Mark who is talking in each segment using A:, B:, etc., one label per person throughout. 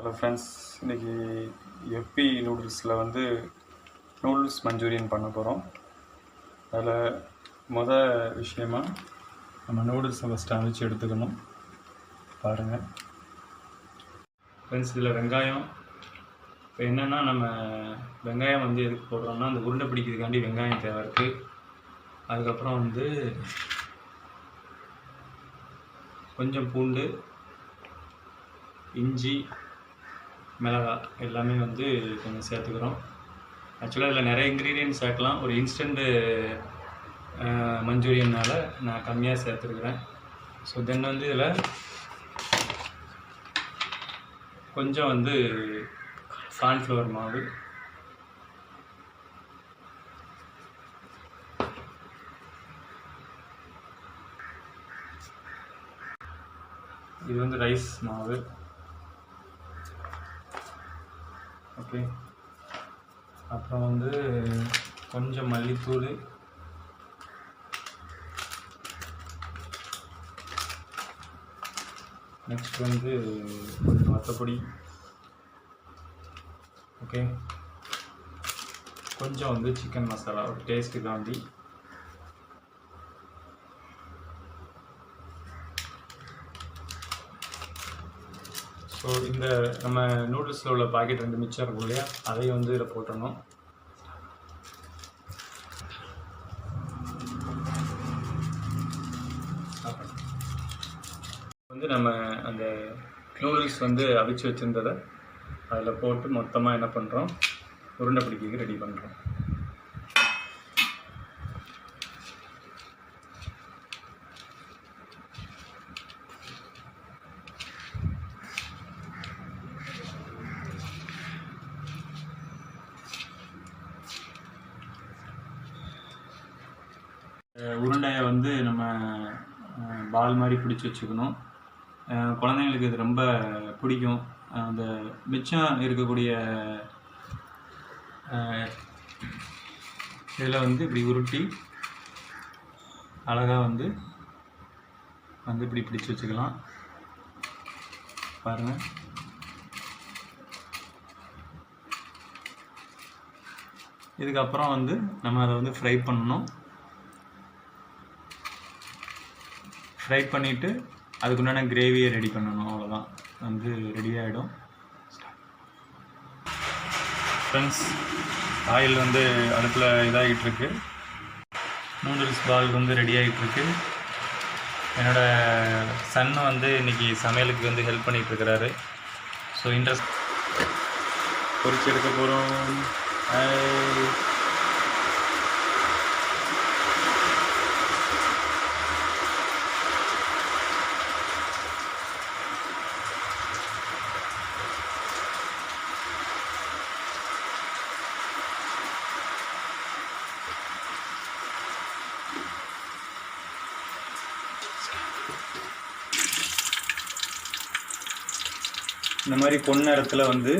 A: Hello friends இன்றைக்கி எப்பி நூடுல்ஸில் வந்து noodles Manchurian பண்ண போகிறோம் அதில் முத விஷயமா நம்ம நூடுல்ஸை ஃபஸ்ட்டு அவிச்சு எடுத்துக்கணும். பாருங்கள் ஃப்ரெண்ட்ஸ் இதில் வெங்காயம். இப்போ என்னென்னா நம்ம வெங்காயம் வந்து எதுக்கு போடுறோம்னா அந்த உருண்டை பிடிக்கிறதுக்காண்டி வெங்காயம் தேவை இருக்குது அதுக்கப்புறம் வந்து கொஞ்சம் பூண்டு இஞ்சி மிளகாய் எல்லாமே வந்து கொஞ்சம் சேர்த்துக்கிறோம். ஆக்சுவலாக இதில் நிறைய இன்க்ரீடியன்ட் சேர்க்கலாம். ஒரு இன்ஸ்டண்ட்டு மஞ்சூரியனால் நான் கம்மியாக சேர்த்துருக்குறேன். ஸோ தென் வந்து இதில் கொஞ்சம் வந்து கார்ன்ஃப்ளவர் மாவு. இது வந்து ரைஸ் மாவு. ஓகே. அப்புறம் வந்து கொஞ்சம் மல்லித்தூள். நெக்ஸ்ட் வந்து கொஞ்சம் வத்தப்பொடி. ஓகே. கொஞ்சம் வந்து சிக்கன் மசாலா ஒரு டேஸ்ட்டுக்காண்டி ஸோ இந்த நம்ம நூடுல்ஸில் உள்ள பாக்கெட் ரெண்டு மிச்சம் இருக்கும் இல்லையா? அதையும் வந்து இதில் போட்டுடணும். வந்து நம்ம அந்த நூடுல்ஸ் வந்து அவிச்சு வச்சுருந்ததை அதில் போட்டு மொத்தமாக என்ன பண்ணுறோம் உருண்டை பிடிக்கிறதுக்கு ரெடி பண்ணுறோம் உருண்டையை வந்து நம்ம பால் மாதிரி பிடிச்சி வச்சுக்கணும். குழந்தைங்களுக்கு இது ரொம்ப பிடிக்கும். அந்த மிச்சம் இருக்கக்கூடிய இதில் வந்து இப்படி உருட்டி அழகாக வந்து வந்து இப்படி பிடிச்சி வச்சுக்கலாம். பாருங்கள் இதுக்கப்புறம் வந்து நம்ம அதை வந்து ஃப்ரை பண்ணணும். ஃப்ரை பண்ணிவிட்டு அதுக்குண்டான கிரேவியை ரெடி பண்ணணும். அவ்வளோதான் வந்து ரெடி ஆகிடும் ஃப்ரெண்ட்ஸ் ஆயில் வந்து அடுப்பில் இதாகிட்டுருக்கு நூடுல்ஸ் பால் வந்து ரெடி ஆகிட்டுருக்கு என்னோடய சன் வந்து இன்னைக்கு சமையலுக்கு வந்து ஹெல்ப் பண்ணிகிட்ருக்கிறாரு ஸோ இன்ட்ரெஸ்ட் பொறிச்சு எடுக்க போகிறோம் இந்த மாதிரி பொன்னிறத்தில் வந்து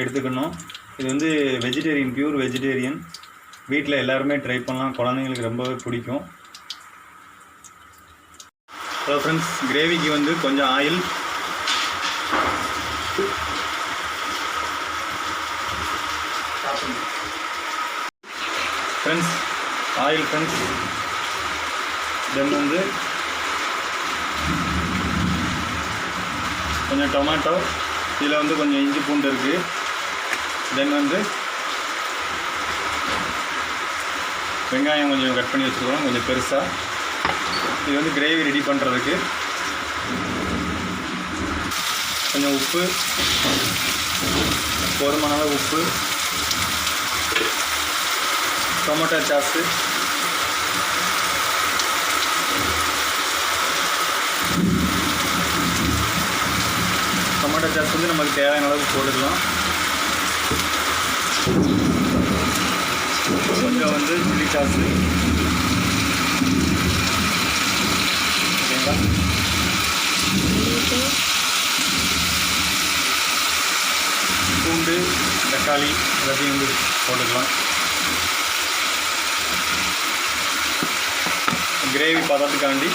A: எடுத்துக்கணும். இது வந்து வெஜிடேரியன் பியூர் வெஜிடேரியன் வீட்டில் எல்லாருமே ட்ரை பண்ணலாம். குழந்தைங்களுக்கு ரொம்பவே பிடிக்கும். ஹலோ ஃப்ரெண்ட்ஸ் கிரேவிக்கு வந்து கொஞ்சம் oil friends oil friends then வந்து கொஞ்சம் டொமேட்டோ இதில் வந்து கொஞ்சம் இஞ்சி பூண்டு இருக்குது தென் வந்து வெங்காயம் கொஞ்சம் கட் பண்ணி வச்சுருக்கோம் கொஞ்சம் பெருசாக இது வந்து கிரேவி ரெடி பண்ணுறதுக்கு கொஞ்சம் உப்பு போதுமான உப்பு டொமேட்டோ சாஸு டொமேட்டோ சாஸ் வந்து நமக்கு தேவையான அளவுக்கு போட்டுக்கலாம். கொஞ்சம் வந்து சில்லி சாஸு ஓகேங்களா? பூண்டு தக்காளி எல்லாத்தையும் வந்து போட்டுக்கலாம். கிரேவி பதத்துக்காண்டி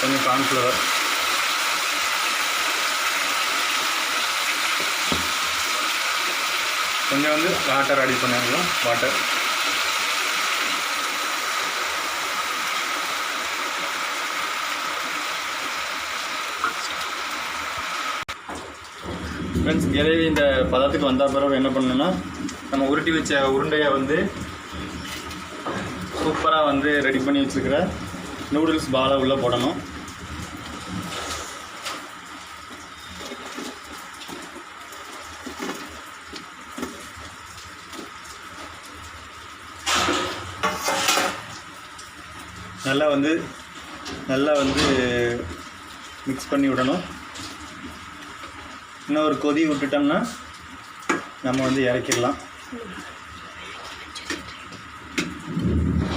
A: கொஞ்சம் கார்ன்ஃப்ளவர் கொஞ்சம் வந்து வாட்டர் ஆட் பண்ணிடலாம். வாட்டர் ஃப்ரெண்ட்ஸ் கிரேவி இந்த பதத்துக்கு வந்த பிறகு என்ன பண்ணணும்னா நம்ம உருட்டி வச்ச உருண்டையை வந்து சூப்பராக வந்து ரெடி பண்ணி வச்சுருக்கிற நூடுல்ஸ் பாலை உள்ளே போடணும். நல்லா வந்து நல்லா வந்து மிக்ஸ் பண்ணி விடணும். இன்னும் ஒரு கொதி விட்டுட்டோம்னா நம்ம வந்து இறக்கிடலாம்.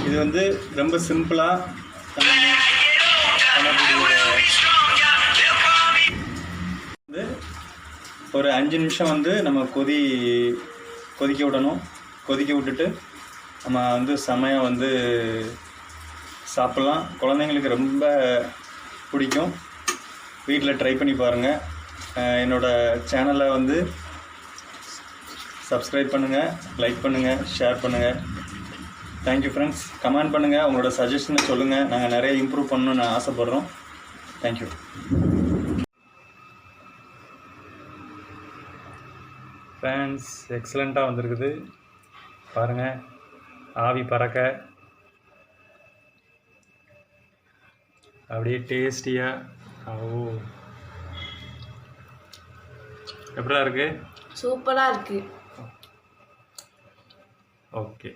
A: இது வந்து ரொம்ப சிம்பிளாக வந்து ஒரு அஞ்சு நிமிஷம் வந்து நம்ம கொதி கொதிக்க விடணும். கொதிக்க விட்டுட்டு நம்ம வந்து செமையாக வந்து சாப்பிட்லாம். குழந்தைங்களுக்கு ரொம்ப பிடிக்கும். வீட்டில் ட்ரை பண்ணி பாருங்கள் என்னோடய சேனலை வந்து சப்ஸ்கிரைப் பண்ணுங்கள் லைக் பண்ணுங்கள் ஷேர் பண்ணுங்கள் தேங்க்யூ ஃப்ரெண்ட்ஸ் கமெண்ட் பண்ணுங்கள் உங்களோட சஜஷனை சொல்லுங்கள் நாங்கள் நிறைய இம்ப்ரூவ் பண்ணணும்னு ஆசைப்பட்றோம். தேங்க்யூ ஃப்ரெண்ட்ஸ் எக்ஸலண்ட்டாக வந்திருக்குது. பாருங்கள் ஆவி பறக்க. அப்படியே டேஸ்டியாக ஓ. எப்படிடா இருக்குது
B: சூப்பராக இருக்குது
A: ஓகே.